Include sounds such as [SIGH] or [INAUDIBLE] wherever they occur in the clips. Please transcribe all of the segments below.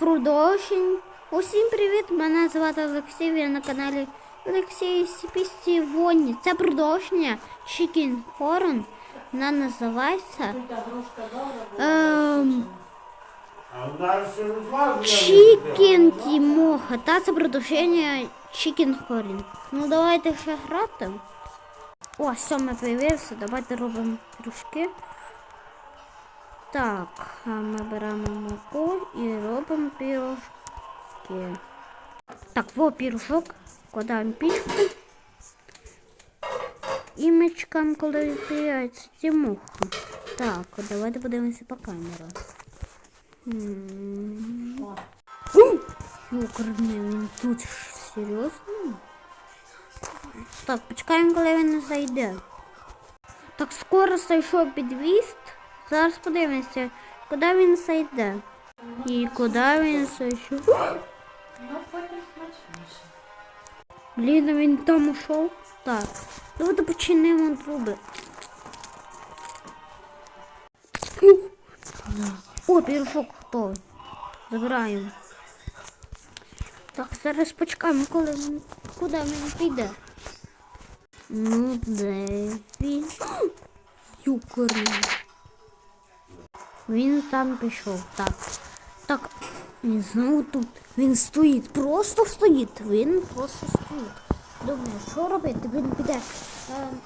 продовжень. Усім привіт! Мене звати Олексій, я на каналі Олексій Сіпісті Воні. Це продовження Chicken Horn. Вона називається ем. Chicken Тімоха. Та це продовження Chicken Horn. Ну давайте ще грати. О, все, появився. Давайте робимо пірушки. Так, а ми беремо муку і робимо пірушки. Так, во пірушок, кладаємо пічку. І ми чекаємо, коли відкриється тімуха. Так, от давайте подивимося по камеру. М. Йокарний, він тут ж серйозно? Так, почекаємо, коли він не зайде. Так скоро зайшов підвіст. Зараз подивимося, куди він зайде. І куди він зайшов. Блін, а він там ушов. Так. Давайте починимо труби. О, пірушок готовий. Забираємо. Так, зараз почекаємо, коли він. Куди він піде. Ну, де він? [GASPS] Юкарний. Він там пішов. Так. Так. Він знову тут. Він стоїть. Просто стоїть. Він просто стоїть. Думаю, що робити? Він піде. Ем,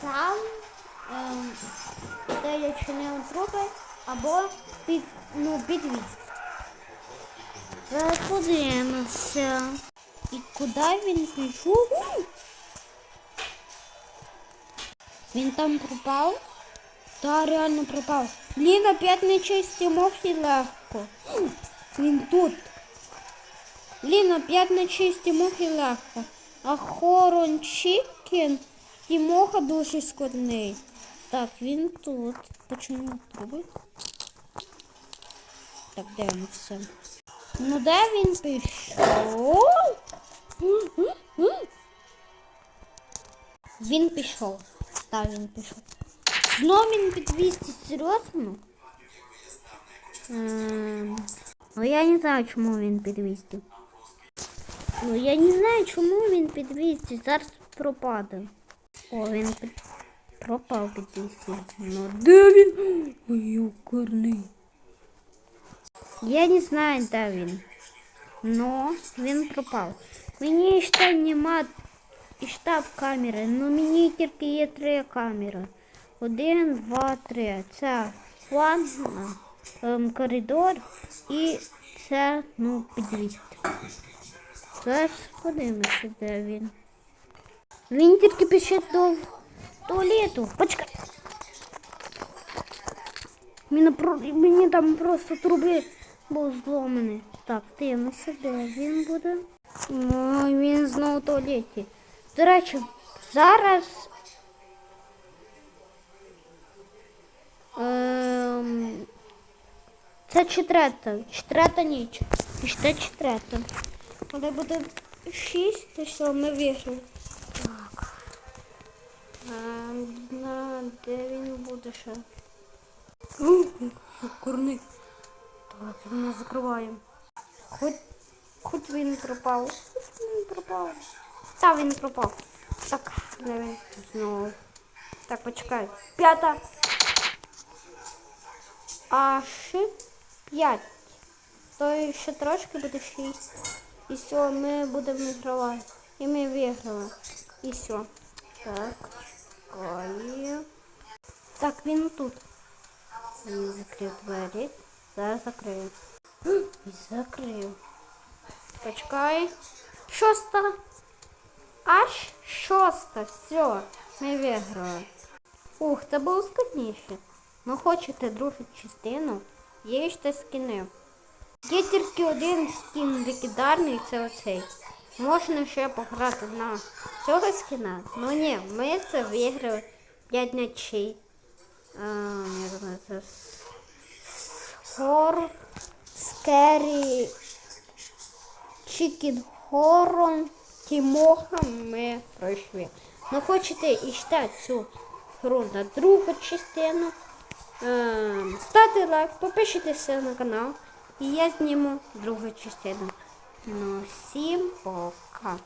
там, ем, де я чинив трупи, або під, ну, підвіз. Зараз подивимося. І куди він пішов? Він там пропав? Та реально пропав. Блін, опять не чисті мохи легко. Він тут. Блін, опять не чисті мохи легко. А хорон чікен і моха дуже складний. Так, він тут. Почему труби? Так, дивимося. Ну де він пішов? Він пішов. Так, він пішов. Знову він під 200, серйозно? Ем, Ну я не знаю, чому він під 200. Ну я не знаю, чому він під 200. Зараз пропаде. О, він під... пропав під 200. Ну де він? Ой, юкарний. Я не знаю, де він. Но він пропав. Мені ще нема і штаб камери. Ну мені тільки є три камери. Один, два, три. Це ванна, ем, коридор і це, ну, підвіст. Зараз подивимося, де він. Він тільки пішов до туалету. Почекай. Мені, там просто труби був зломаний. Так, дивимося, де він буде. Ой, він знову в туалеті. До речі, зараз. Це четверта. Четверта ніч. І ще четверта. Коли буде шість, то що ми виграли. Так. Ем, на, де він буде ще? Корни. Так, ми закриваємо. Хоч, хоч він пропав. Він пропав. Та він пропав. Так, де він знову. Так, почекай. П'ята. А ще п'ять. То ще трошки буде шість. І все, ми будемо вигравати. І ми виграли. І все. Так, чекаю. Так, він тут. Він закрив двері. Зараз закрию. І закрив. Почекай. Шоста. Аж шоста. Все. Ми виграли. Ух, це було складніше. Ну хочете другу частину? Є скини. Є тільки один скін легендарний, це оцей. Можна ще пограти на цього скіна. Ну ні, ми це виграли 5 ночей. Хор, скері, чікін хорон, тімоха ми пройшли. Ну хочете іще цю гру на другу частину. Ем, ставте лайк, підпишіться на канал. І я зніму другу частину. Ну, всім пока.